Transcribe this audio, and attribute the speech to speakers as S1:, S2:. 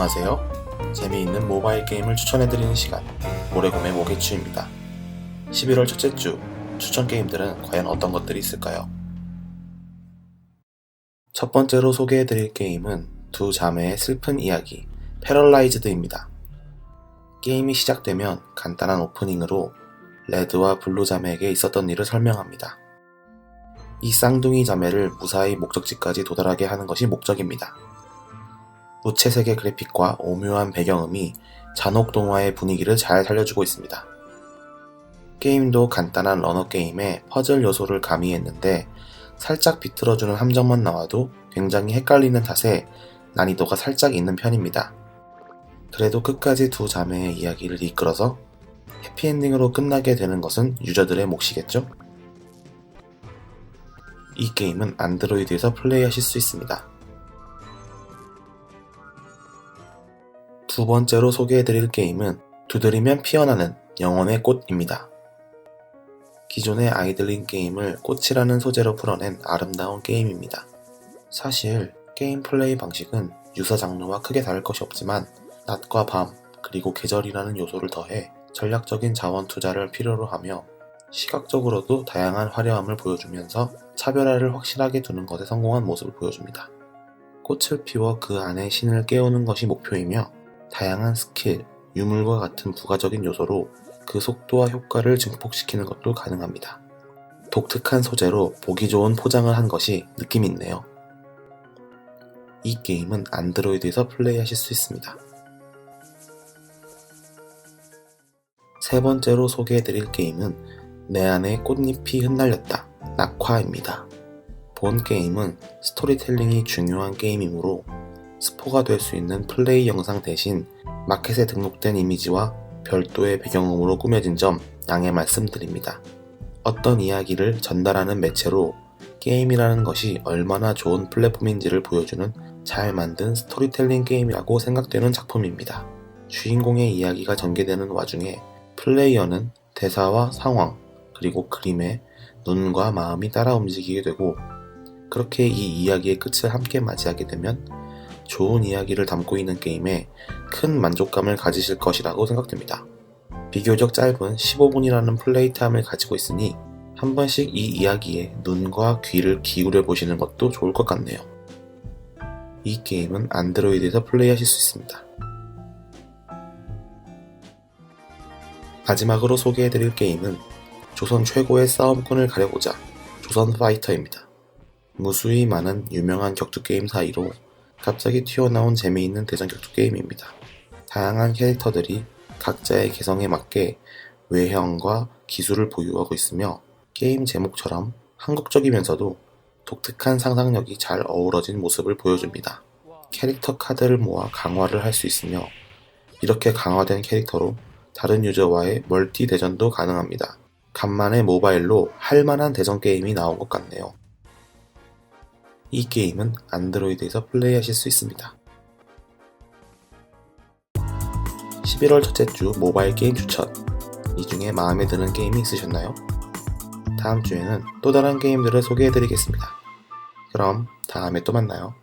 S1: 안녕하세요. 재미있는 모바일 게임을 추천해드리는 시간, 모래곰의 모개추입니다. 11월 첫째 주 추천 게임들은 과연 어떤 것들이 있을까요? 첫 번째로 소개해드릴 게임은 두 자매의 슬픈 이야기, 패럴라이즈드입니다. 게임이 시작되면 간단한 오프닝으로 레드와 블루 자매에게 있었던 일을 설명합니다. 이 쌍둥이 자매를 무사히 목적지까지 도달하게 하는 것이 목적입니다. 무채색의 그래픽과 오묘한 배경음이 잔혹 동화의 분위기를 잘 살려주고 있습니다. 게임도 간단한 러너 게임에 퍼즐 요소를 가미했는데 살짝 비틀어주는 함정만 나와도 굉장히 헷갈리는 탓에 난이도가 살짝 있는 편입니다. 그래도 끝까지 두 자매의 이야기를 이끌어서 해피엔딩으로 끝나게 되는 것은 유저들의 몫이겠죠? 이 게임은 안드로이드에서 플레이하실 수 있습니다. 두 번째로 소개해드릴 게임은 두드리면 피어나는 영혼의 꽃입니다. 기존의 아이들링 게임을 꽃이라는 소재로 풀어낸 아름다운 게임입니다. 사실 게임 플레이 방식은 유사 장르와 크게 다를 것이 없지만 낮과 밤 그리고 계절이라는 요소를 더해 전략적인 자원 투자를 필요로 하며 시각적으로도 다양한 화려함을 보여주면서 차별화를 확실하게 두는 것에 성공한 모습을 보여줍니다. 꽃을 피워 그 안에 신을 깨우는 것이 목표이며 다양한 스킬, 유물과 같은 부가적인 요소로 그 속도와 효과를 증폭시키는 것도 가능합니다. 독특한 소재로 보기 좋은 포장을 한 것이 느낌 있네요. 이 게임은 안드로이드에서 플레이하실 수 있습니다. 세 번째로 소개해드릴 게임은 내 안에 꽃잎이 흩날렸다. 낙화입니다. 본 게임은 스토리텔링이 중요한 게임이므로 스포가 될 수 있는 플레이 영상 대신 마켓에 등록된 이미지와 별도의 배경음으로 꾸며진 점 양해 말씀드립니다. 어떤 이야기를 전달하는 매체로 게임이라는 것이 얼마나 좋은 플랫폼인지를 보여주는 잘 만든 스토리텔링 게임이라고 생각되는 작품입니다. 주인공의 이야기가 전개되는 와중에 플레이어는 대사와 상황, 그리고 그림에 눈과 마음이 따라 움직이게 되고 그렇게 이 이야기의 끝을 함께 맞이하게 되면 좋은 이야기를 담고 있는 게임에 큰 만족감을 가지실 것이라고 생각됩니다. 비교적 짧은 15분이라는 플레이 타임을 가지고 있으니 한 번씩 이 이야기에 눈과 귀를 기울여 보시는 것도 좋을 것 같네요. 이 게임은 안드로이드에서 플레이하실 수 있습니다. 마지막으로 소개해드릴 게임은 조선 최고의 싸움꾼을 가려보자 조선 파이터입니다. 무수히 많은 유명한 격투 게임 사이로 갑자기 튀어나온 재미있는 대전 격투 게임입니다. 다양한 캐릭터들이 각자의 개성에 맞게 외형과 기술을 보유하고 있으며 게임 제목처럼 한국적이면서도 독특한 상상력이 잘 어우러진 모습을 보여줍니다. 캐릭터 카드를 모아 강화를 할 수 있으며 이렇게 강화된 캐릭터로 다른 유저와의 멀티 대전도 가능합니다. 간만에 모바일로 할만한 대전 게임이 나온 것 같네요. 이 게임은 안드로이드에서 플레이하실 수 있습니다. 11월 첫째 주 모바일 게임 추천. 이 중에 마음에 드는 게임이 있으셨나요? 다음 주에는 또 다른 게임들을 소개해드리겠습니다. 그럼 다음에 또 만나요.